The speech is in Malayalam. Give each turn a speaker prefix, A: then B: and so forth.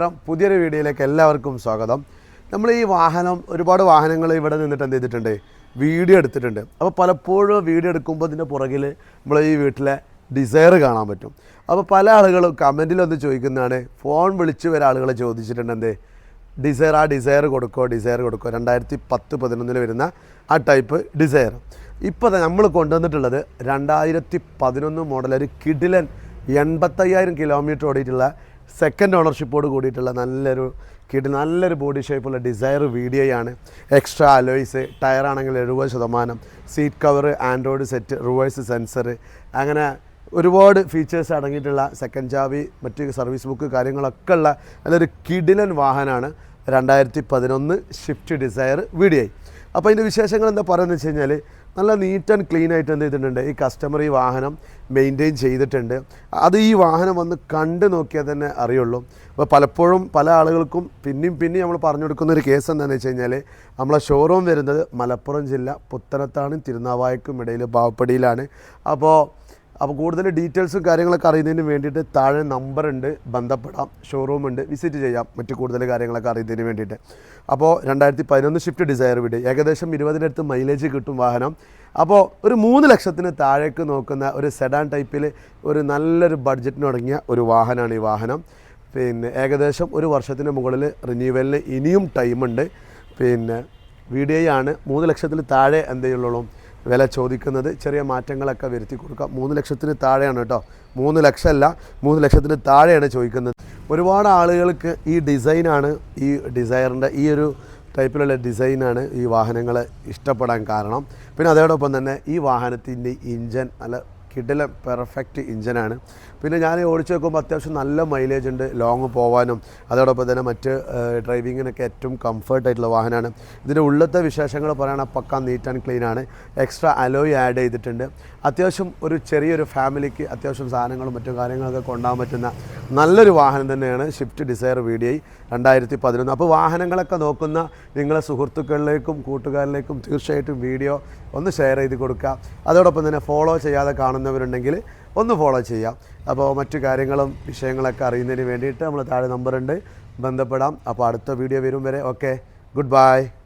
A: നമസ്കാരം പുതിയൊരു വീഡിയോയിലേക്ക് എല്ലാവർക്കും സ്വാഗതം. നമ്മൾ ഈ വാഹനം ഒരുപാട് വാഹനങ്ങൾ ഇവിടെ നിന്നിട്ട് എന്ത് ചെയ്തിട്ടുണ്ട്? വീഡിയോ എടുത്തിട്ടുണ്ട്. അപ്പോൾ പലപ്പോഴും വീഡിയോ എടുക്കുമ്പോൾ ഇതിന്റെ പുറകിൽ നമ്മൾ ഈ വീട്ടിലെ ഡിസയർ കാണാൻ പറ്റും. അപ്പോൾ പല ആളുകളും കമന്റിൽ ഒന്ന് ചോദിക്കുന്നതാണ് ഫോൺ വിളിച്ച് വരെ ആളുകളെ ചോദിച്ചിട്ടുണ്ട് എന്തേ? ഡിസയർ ആ ഡിസയർ കൊടുക്കോ ഡിസയർ കൊടുക്കോ. രണ്ടായിരത്തി പത്ത് പതിനൊന്നിൽ വരുന്ന ആ ടൈപ്പ് ഡിസയർ ഇപ്പോൾ നമ്മൾ കൊണ്ടുവന്നിട്ടുള്ളത് രണ്ടായിരത്തി പതിനൊന്ന് മോഡൽ ഒരു കിഡിലൻ എൺപത്തയ്യായിരം കിലോമീറ്റർ ഓടിയിട്ടുള്ള സെക്കൻഡ് ഓണർഷിപ്പോട് കൂടിയിട്ടുള്ള നല്ലൊരു കിട്ടി നല്ലൊരു ബോഡി ഷേപ്പുള്ള ഡിസയർ ആണ്. എക്സ്ട്രാ അലോയ്സ് ടയറാണെങ്കിൽ എഴുപത് ശതമാനം. Seat cover Android set reverse sensor അങ്ങനെ ഒരുപാട് ഫീച്ചേഴ്സ് അടങ്ങിയിട്ടുള്ള സെക്കൻഡ് ചാവി മറ്റ് സർവീസ് ബുക്ക് കാര്യങ്ങളൊക്കെ ഉള്ള നല്ലൊരു കിഡിലൻ വാഹനമാണ് രണ്ടായിരത്തി പതിനൊന്ന് ഷിഫ്റ്റ് ഡിസയർ വീഡിയോ അപ്പോൾ അതിന്റെ വിശേഷങ്ങൾ എന്താ പറയുന്നത് വെച്ച് കഴിഞ്ഞാൽ നല്ല നീറ്റ് ആൻഡ് ക്ലീൻ ആയിട്ട് എന്ത് ചെയ്തിട്ടുണ്ട്? ഈ കസ്റ്റമർ ഈ വാഹനം മെയിന്റെയിൻ ചെയ്തിട്ടുണ്ട്. അത് ഈ വാഹനം വന്ന് കണ്ട് നോക്കിയാൽ തന്നെ അറിയുള്ളൂ. അപ്പോൾ പലപ്പോഴും പല ആളുകൾക്കും പിന്നെയും പിന്നെയും നമ്മൾ പറഞ്ഞു കൊടുക്കുന്ന ഒരു കേസ് എന്താണെന്ന് വെച്ച് കഴിഞ്ഞാൽ നമ്മളെ ഷോറൂം വരുന്നത് മലപ്പുറം ജില്ല പുത്തനത്താണും തിരുനാവായക്കും ഇടയിൽ ബാവപ്പടിയിലാണ്. അപ്പോൾ അപ്പോൾ കൂടുതൽ ഡീറ്റെയിൽസും കാര്യങ്ങളൊക്കെ അറിയുന്നതിന് വേണ്ടിയിട്ട് താഴെ നമ്പറുണ്ട് ബന്ധപ്പെടാം ഷോറൂം ഉണ്ട് വിസിറ്റ് ചെയ്യാം മറ്റു കൂടുതൽ കാര്യങ്ങളൊക്കെ അറിയുന്നതിന് വേണ്ടിയിട്ട്. അപ്പോൾ രണ്ടായിരത്തി പതിനൊന്ന് ഷിഫ്റ്റ് ഡിസയർ വീട് ഏകദേശം ഇരുപതിനടുത്ത് മൈലേജ് കിട്ടും വാഹനം. അപ്പോൾ ഒരു മൂന്ന് ലക്ഷത്തിന് താഴേക്ക് നോക്കുന്ന ഒരു സെഡാൻ ടൈപ്പിൽ ഒരു നല്ലൊരു ബഡ്ജറ്റിന് തുടങ്ങിയ ഒരു വാഹനമാണ് ഈ വാഹനം. പിന്നെ ഏകദേശം ഒരു വർഷത്തിന് മുകളിൽ റിന്യൂവലിന് ഇനിയും ടൈമുണ്ട് പിന്നെ വീഡിയോയാണ് മൂന്ന് ലക്ഷത്തിൽ താഴെ എന്തെയുള്ളൂ വില ചോദിക്കുന്നത് ചെറിയ മാറ്റങ്ങളൊക്കെ വരുത്തി കൊടുക്കാം. മൂന്ന് ലക്ഷത്തിന് താഴെയാണ് കേട്ടോ. മൂന്ന് ലക്ഷമല്ല മൂന്ന് ലക്ഷത്തിന് താഴെയാണ് ചോദിക്കുന്നത്. ഒരുപാട് ആളുകൾക്ക് ഈ ഡിസൈനാണ് ഈ ഡിസൈറിന്റെ ഈ ഒരു ടൈപ്പിലുള്ള ഡിസൈനാണ് ഈ വാഹനങ്ങൾ ഇഷ്ടപ്പെടാൻ കാരണം. പിന്നെ അതോടൊപ്പം തന്നെ ഈ വാഹനത്തിന്റെ ഇഞ്ചൻ നല്ല കിടിലൻ പെർഫെക്റ്റ് ഇഞ്ചനാണ് പിന്നെ ഞാൻ ഓടിച്ചു നോക്കുമ്പോൾ അത്യാവശ്യം നല്ല മൈലേജ് ഉണ്ട് ലോങ് പോകാനും അതോടൊപ്പം തന്നെ മറ്റ് ഡ്രൈവിങ്ങിനൊക്കെ ഏറ്റവും കംഫർട്ട് ആയിട്ടുള്ള വാഹനമാണ്. ഇതിന്റെ ഉള്ളത്തെ വിശേഷങ്ങൾ പറയുകയാണെങ്കിൽ പക്ക നീറ്റ് ആൻഡ് ക്ലീൻ ആണ്. എക്സ്ട്രാ അലോയ് ആഡ് ചെയ്തിട്ടുണ്ട്. അത്യാവശ്യം ഒരു ചെറിയൊരു ഫാമിലിക്ക് അത്യാവശ്യം സാധനങ്ങളും മറ്റു കാര്യങ്ങളൊക്കെ കൊണ്ടുപോകാൻ പറ്റുന്ന നല്ലൊരു വാഹനം തന്നെയാണ് ഷിഫ്റ്റ് ഡിസയർ ഐ രണ്ടായിരത്തി പതിനൊന്ന് അപ്പോൾ വാഹനങ്ങളൊക്കെ നോക്കുന്ന നിങ്ങളെ സുഹൃത്തുക്കളിലേക്കും കൂട്ടുകാരിലേക്കും തീർച്ചയായിട്ടും വീഡിയോ ഒന്ന് ഷെയർ ചെയ്ത് കൊടുക്കുക. അതോടൊപ്പം തന്നെ ഫോളോ ചെയ്യാതെ കാണുന്നവരുണ്ടെങ്കിൽ ഒന്ന് ഫോളോ ചെയ്യാം. അപ്പോൾ മറ്റു കാര്യങ്ങളും വിഷയങ്ങളൊക്കെ അറിയുന്നതിന് വേണ്ടിയിട്ട് നമ്മൾ താഴെ നമ്പറുണ്ട് ബന്ധപ്പെടാം. അപ്പോൾ അടുത്ത വീഡിയോ വരും വരെ. Okay good bye